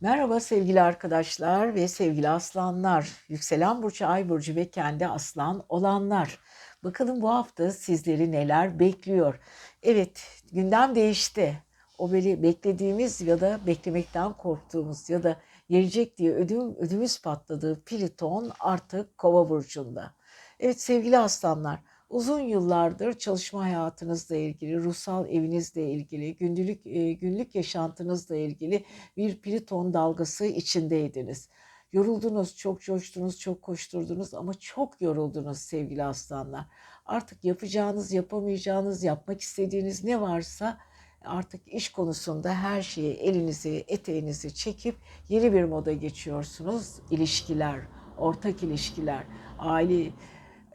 Merhaba sevgili arkadaşlar ve sevgili aslanlar, yükselen burcu, ay burcu ve kendi aslan olanlar. Bakalım bu hafta sizleri neler bekliyor? Evet, gündem değişti. O böyle beklediğimiz ya da beklemekten korktuğumuz ya da gelecek diye ödüm, ödümüz patladığı Plüton artık Kova burcunda. Evet sevgili aslanlar, uzun yıllardır çalışma hayatınızla ilgili, ruhsal evinizle ilgili, günlük e, günlük yaşantınızla ilgili bir Plüton dalgası içindeydiniz. Yoruldunuz, çok coştunuz, çok koşturdunuz ama çok yoruldunuz sevgili aslanlar. Artık yapacağınız, yapamayacağınız, yapmak istediğiniz ne varsa artık iş konusunda her şeyi elinizi, eteğinizi çekip yeni bir moda geçiyorsunuz. İlişkiler, ortak ilişkiler, aile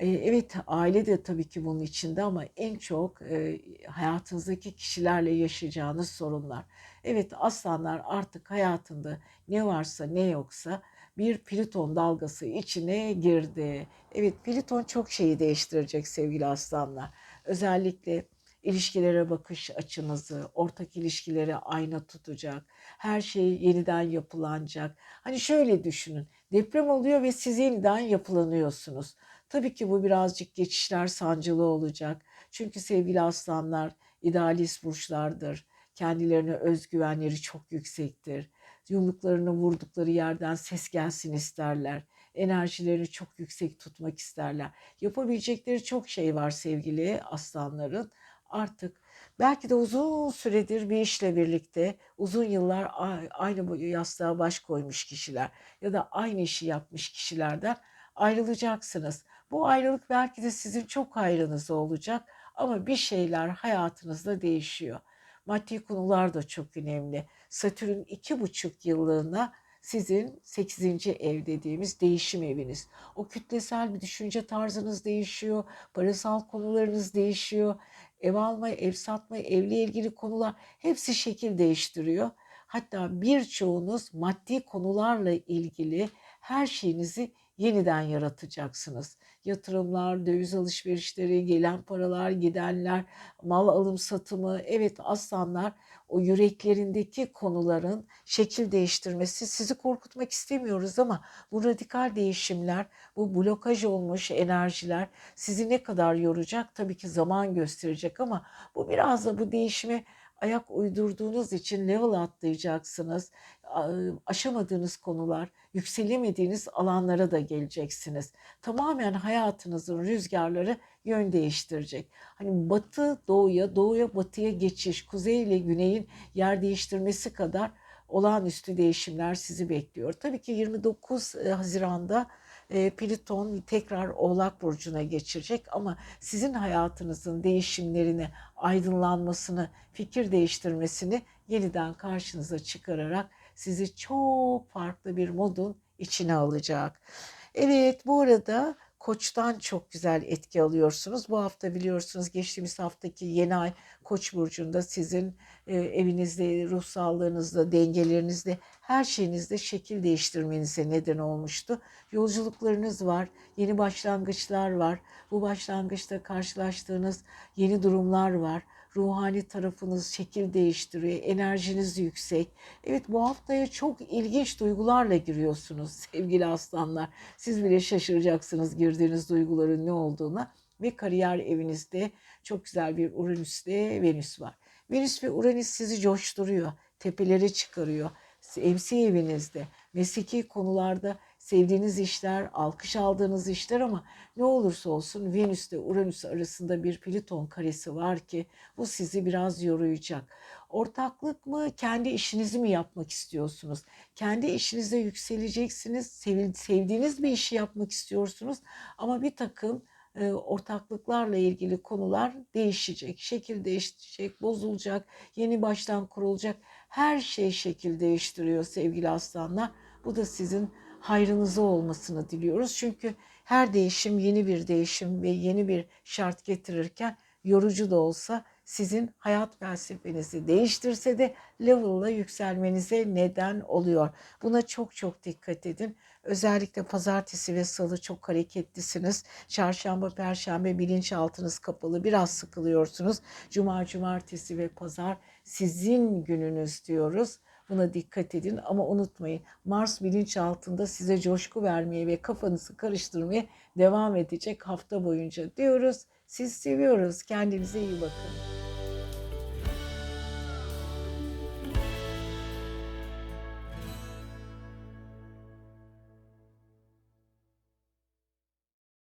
evet aile de tabii ki bunun içinde ama en çok e, hayatınızdaki kişilerle yaşayacağınız sorunlar. Evet aslanlar artık hayatında ne varsa ne yoksa bir Plüton dalgası içine girdi. Evet Plüton çok şeyi değiştirecek sevgili aslanlar. Özellikle ilişkilere bakış açınızı, ortak ilişkilere ayna tutacak. Her şey yeniden yapılanacak. Hani şöyle düşünün. Deprem oluyor ve siz yeniden yapılanıyorsunuz. Tabii ki bu birazcık geçişler sancılı olacak. Çünkü sevgili aslanlar idealist burçlardır. Kendilerine özgüvenleri çok yüksektir. Yumruklarını vurdukları yerden ses gelsin isterler. Enerjilerini çok yüksek tutmak isterler. Yapabilecekleri çok şey var sevgili aslanların. Artık belki de uzun süredir bir işle birlikte uzun yıllar aynı yastığa baş koymuş kişiler ya da aynı işi yapmış kişilerden ayrılacaksınız. Bu ayrılık belki de sizin çok hayrınıza olacak ama bir şeyler hayatınızda değişiyor. Maddi konular da çok önemli. Satürn iki buçuk yıllığına sizin 8. ev dediğimiz değişim eviniz. O kütlesel bir düşünce tarzınız değişiyor, parasal konularınız değişiyor, ev alma, ev satma, evle ilgili konular hepsi şekil değiştiriyor. Hatta birçoğunuz maddi konularla ilgili her şeyinizi yeniden yaratacaksınız. Yatırımlar, döviz alışverişleri, gelen paralar, gidenler, mal alım satımı. Evet aslanlar o yüreklerindeki konuların şekil değiştirmesi sizi korkutmak istemiyoruz ama bu radikal değişimler, bu blokaj olmuş enerjiler sizi ne kadar yoracak tabii ki zaman gösterecek ama bu biraz da bu değişime ayak uydurduğunuz için level atlayacaksınız. Aşamadığınız konular, yükselemediğiniz alanlara da geleceksiniz. Tamamen hayatınızın rüzgarları yön değiştirecek. Hani batı doğuya, doğuya batıya geçiş, kuzey ile güneyin yer değiştirmesi kadar olağanüstü değişimler sizi bekliyor. Tabii ki 29 Haziran'da e, Plüton tekrar Oğlak Burcu'na geçirecek ama sizin hayatınızın değişimlerini, aydınlanmasını, fikir değiştirmesini yeniden karşınıza çıkararak sizi çok farklı bir modun içine alacak. Evet bu arada Koç'tan çok güzel etki alıyorsunuz. Bu hafta biliyorsunuz geçtiğimiz haftaki yeni ay Koç burcunda sizin e, evinizde, ruh sağlığınızda, dengelerinizde, her şeyinizde şekil değiştirmenize neden olmuştu. Yolculuklarınız var, yeni başlangıçlar var. Bu başlangıçta karşılaştığınız yeni durumlar var ruhani tarafınız şekil değiştiriyor, enerjiniz yüksek. Evet bu haftaya çok ilginç duygularla giriyorsunuz sevgili aslanlar. Siz bile şaşıracaksınız girdiğiniz duyguların ne olduğuna ve kariyer evinizde çok güzel bir Uranüs'te Venüs var. Venüs ve Uranüs sizi coşturuyor, tepelere çıkarıyor. MC evinizde, mesleki konularda sevdiğiniz işler, alkış aldığınız işler ama ne olursa olsun Venüs ile Uranüs arasında bir Plüton karesi var ki bu sizi biraz yoruyacak. Ortaklık mı, kendi işinizi mi yapmak istiyorsunuz? Kendi işinizde yükseleceksiniz, sevdiğiniz bir işi yapmak istiyorsunuz ama bir takım e, ortaklıklarla ilgili konular değişecek, şekil değişecek, bozulacak, yeni baştan kurulacak. Her şey şekil değiştiriyor sevgili aslanlar. Bu da sizin hayrınıza olmasını diliyoruz. Çünkü her değişim yeni bir değişim ve yeni bir şart getirirken yorucu da olsa sizin hayat felsefenizi değiştirse de level'la yükselmenize neden oluyor. Buna çok çok dikkat edin. Özellikle pazartesi ve salı çok hareketlisiniz. Çarşamba, perşembe bilinçaltınız kapalı. Biraz sıkılıyorsunuz. Cuma, cumartesi ve pazar sizin gününüz diyoruz. Buna dikkat edin ama unutmayın Mars bilinçaltında size coşku vermeye ve kafanızı karıştırmaya devam edecek hafta boyunca diyoruz. Siz seviyoruz. Kendinize iyi bakın.